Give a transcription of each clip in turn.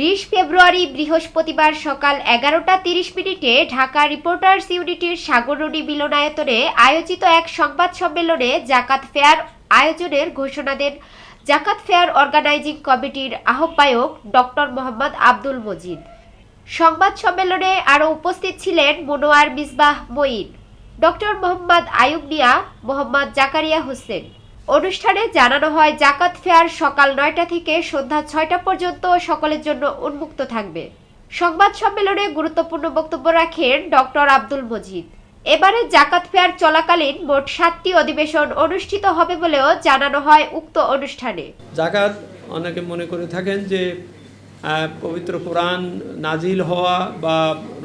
বিশ ফেব্রুয়ারি বৃহস্পতিবার সকাল এগারোটা তিরিশ মিনিটে ঢাকা রিপোর্টার্স ইউনিটির সাগররুডি মিলনায়তনে আয়োজিত এক সংবাদ সম্মেলনে জাকাত ফেয়ার আয়োজনের ঘোষণা দেন জাকাত ফেয়ার অর্গানাইজিং কমিটির আহ্বায়ক ডক্টর মোহাম্মদ আব্দুল মজিদ। সংবাদ সম্মেলনে আরও উপস্থিত ছিলেন মনোয়ার মিসবাহ মঈন, ডক্টর মোহাম্মদ আয়ুব মিয়া, মোহাম্মদ জাকারিয়া হোসেন। অনুষ্ঠানে জানানো হয়, জাকাত ফেয়ার সকাল নয়টা থেকে সন্ধ্যা ছয়টা পর্যন্ত সকলের জন্য উন্মুক্ত থাকবে। সংবাদ সম্মেলনে গুরুত্বপূর্ণ বক্তব্য রাখেন ডক্টর আব্দুল মজিদ। এবারে জাকাত ফেয়ার চলাকালীন মোট সাতটি অধিবেশন অনুষ্ঠিত হবে বলেও জানানো হয় উক্ত অনুষ্ঠানে। জাকাত, অনেকে মনে করে থাকেন যে পবিত্র কোরআন নাজিল হওয়া বা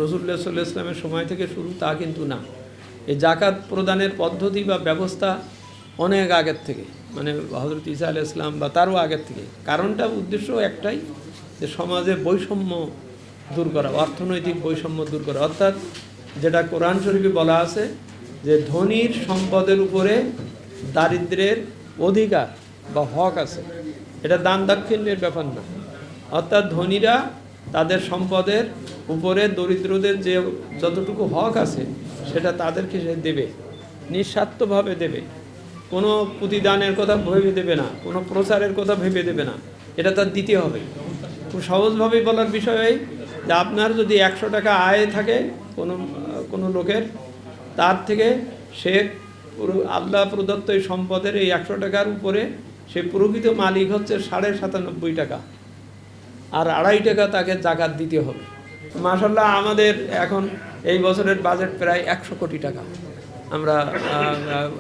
রসুল্লাহ সাল্লাহ ইসলামের সময় থেকে শুরু তা কিন্তু না। এই জাকাত প্রদানের পদ্ধতি বা ব্যবস্থা অনেক আগের থেকে মানে হজরত ইসা আল ইসলাম বা তারও আগের থেকে। কারণটা, উদ্দেশ্য একটাই, যে সমাজে বৈষম্য দূর করা, অর্থনৈতিক বৈষম্য দূর করা। অর্থাৎ যেটা কোরআন শরীফে বলা আছে, যে ধনীর সম্পদের উপরে দারিদ্রের অধিকার বা হক আছে। এটা দান দাক্ষিণ্যের ব্যাপার না। অর্থাৎ ধনীরা তাদের সম্পদের উপরে দরিদ্রদের যে যতটুকু হক আছে, সেটা তাদেরকে সে দেবে, নিঃস্বার্থভাবে দেবে। কোনো প্রতিদানের কথা ভেবে দেবে না, কোনো প্রচারের কথা ভেবে দেবে না। এটা তার দিতে হবে। খুব সহজভাবে বলার বিষয় যে আপনার যদি একশো টাকা আয় থাকে কোনো কোনো লোকের, তার থেকে সে আল্লাহ প্রদত্ত এই সম্পদের এই একশো টাকার উপরে সে প্রকৃত মালিক হচ্ছে সাড়ে সাতানব্বই টাকা। আর আড়াই টাকা তাকে জাকাত দিতে হবে। মাসাল্লাহ আমাদের এখন এই বছরের বাজেট প্রায় একশো কোটি টাকা। আমরা আহ,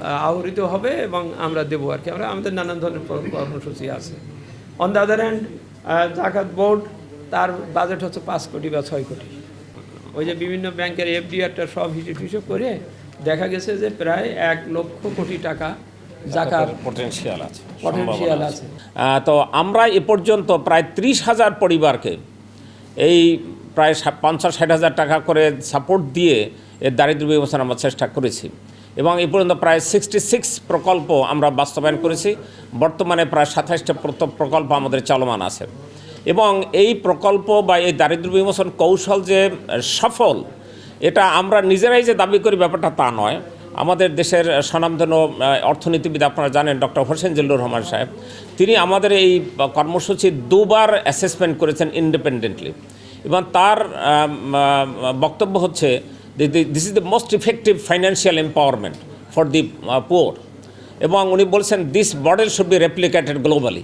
আহ, আহরিত হবে এবং আমরা দেবো আর কি। আমরা আমাদের নানান ধরনের কর্মসূচি আছে। অন দ্য আদার হ্যান্ড জাকাত বোর্ড তার বাজেট হচ্ছে পাঁচ কোটি বা ছয় কোটি। ওই যে বিভিন্ন ব্যাংকের এফডিআরটা সব হিসেব হিসেব করে দেখা গেছে যে প্রায় এক লক্ষ কোটি টাকা জাকাত পটেনশিয়াল আছে পটেনশিয়াল আছে। তো আমরা এ পর্যন্ত প্রায় ত্রিশ হাজার পরিবারকে এই প্রায় পঞ্চাশ ষাট হাজার টাকা করে সাপোর্ট দিয়ে এর দারিদ্র্য বিমোচন আমরা চেষ্টা করেছি। এবং এই পর্যন্ত প্রায় সিক্সটি সিক্স প্রকল্প আমরা বাস্তবায়ন করেছি। বর্তমানে প্রায় সাতাশটা প্রকল্প আমাদের চলমান আছে। এবং এই প্রকল্প বা এই দারিদ্র্য বিমোচন কৌশল যে সফল, এটা আমরা নিজেরাই যে দাবি করি ব্যাপারটা তা নয়। আমাদের দেশের স্বনামধন্য অর্থনীতিবিদ আপনারা জানেন, ডক্টর হোসেন জিল্লুর রহমান সাহেব। তিনি আমাদের এই কর্মসূচি দুবার অ্যাসেসমেন্ট করেছেন ইন্ডিপেন্ডেন্টলি এবং তার বক্তব্য হচ্ছে this is the most effective financial empowerment for the poor এবং উনি বলছেন this model should be replicated globally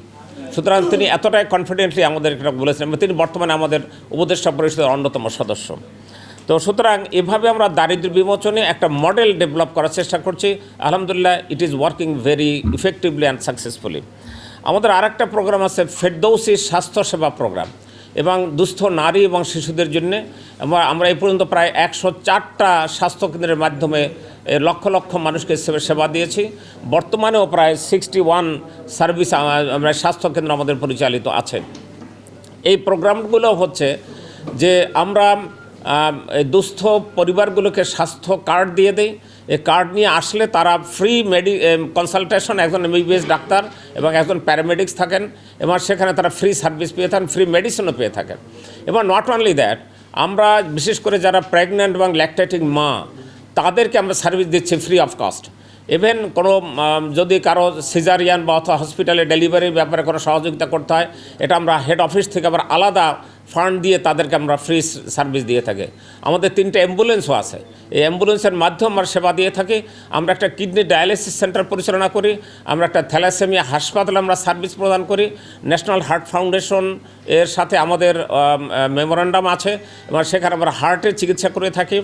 সুতরাং তিনি এতটাই কনফিডেন্টলি আমাদের এটা বলেছেন এবং তিনি বর্তমানে আমাদের উপদেষ্টা পরিষদের অন্যতম সদস্য। তো সুতরাং এভাবে আমরা দারিদ্র্য বিমোচনে একটা মডেল ডেভেলপ করার চেষ্টা করছি। আলহামদুলিল্লাহ it is working very effectively and successfully আমাদের আরেকটা প্রোগ্রাম আছে ফেরদৌসি স্বাস্থ্যসেবা প্রোগ্রাম এবং দুস্থ নারী এবং শিশুদের জন্য আমরা এই পর্যন্ত প্রায় একশো চারটা স্বাস্থ্যকেন্দ্রের মাধ্যমে লক্ষ লক্ষ মানুষকে সেবা দিয়েছি। বর্তমানেও প্রায় সিক্সটি ওয়ান সার্ভিস আমরা স্বাস্থ্যকেন্দ্র আমাদের পরিচালিত আছে। এই প্রোগ্রামগুলো হচ্ছে যে আমরা দুস্থ পরিবারগুলোকে স্বাস্থ্য কার্ড দিয়ে দেয় এই কার্ড নিয়ে আসলে তারা ফ্রি মেডি কনসালটেশন একজন এমবিবিএস ডাক্তার এবং একজন প্যারামেডিক্স থাকেন এবং সেখানে তারা ফ্রি সার্ভিস পেয়ে থাকেন ফ্রি মেডিসিনও পেয়ে থাকেন। এবং নট অনলি দ্যাট আমরা বিশেষ করে যারা প্রেগনেন্ট এবং ল্যাকটেটিং মা, তাদেরকে আমরা সার্ভিস দিচ্ছি ফ্রি অফ কস্ট ইভেন কোনো যদি কারও সিজারিয়ান বা অথবা হসপিটালে ডেলিভারির ব্যাপারে কোনো সহযোগিতা করতে হয়, এটা আমরা হেড অফিস থেকে আবার আলাদা ফান্ড দিয়ে তাদেরকে আমরা ফ্রি সার্ভিস দিয়ে থাকি। আমাদের তিনটে অ্যাম্বুলেন্সও আছে। এই অ্যাম্বুলেন্সের মাধ্যমে আমরা সেবা দিয়ে থাকি। আমরা একটা কিডনি ডায়ালিসিস সেন্টার পরিচালনা করি। আমরা একটা থ্যালাসেমিয়া হাসপাতালে আমরা সার্ভিস প্রদান করি। ন্যাশনাল হার্ট ফাউন্ডেশন এর সাথে আমাদের মেমোরান্ডাম আছে। এবং সেখানে আমরা হার্টের চিকিৎসা করে থাকি।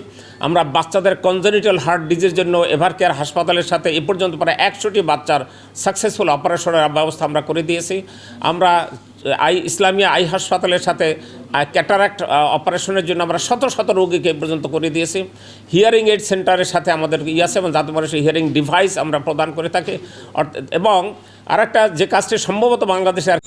আমরা বাচ্চাদের কনজেনিটাল হার্ট ডিজির জন্য এভার কেয়ার হাসপাতালের সাথে এ পর্যন্ত প্রায় একশোটি বাচ্চার সাকসেসফুল অপারেশনের ব্যবস্থা আমরা করে দিয়েছি। আমরা আই ইসলামিয়া আই হাসপাতালের সাথে ক্যাটারাক্ট অপারেশনের জন্য আমরা শত শত রোগীকে পর্যন্ত করে দিয়েছি। হিয়ারিং এইড সেন্টারের সাথে আমাদের ইয়াসে এবং যাতে মানুষের হিয়ারিং ডিভাইস আমরা প্রদান করে থাকি। এবং আরেকটা যে কাজটি সম্ভবত বাংলাদেশে আর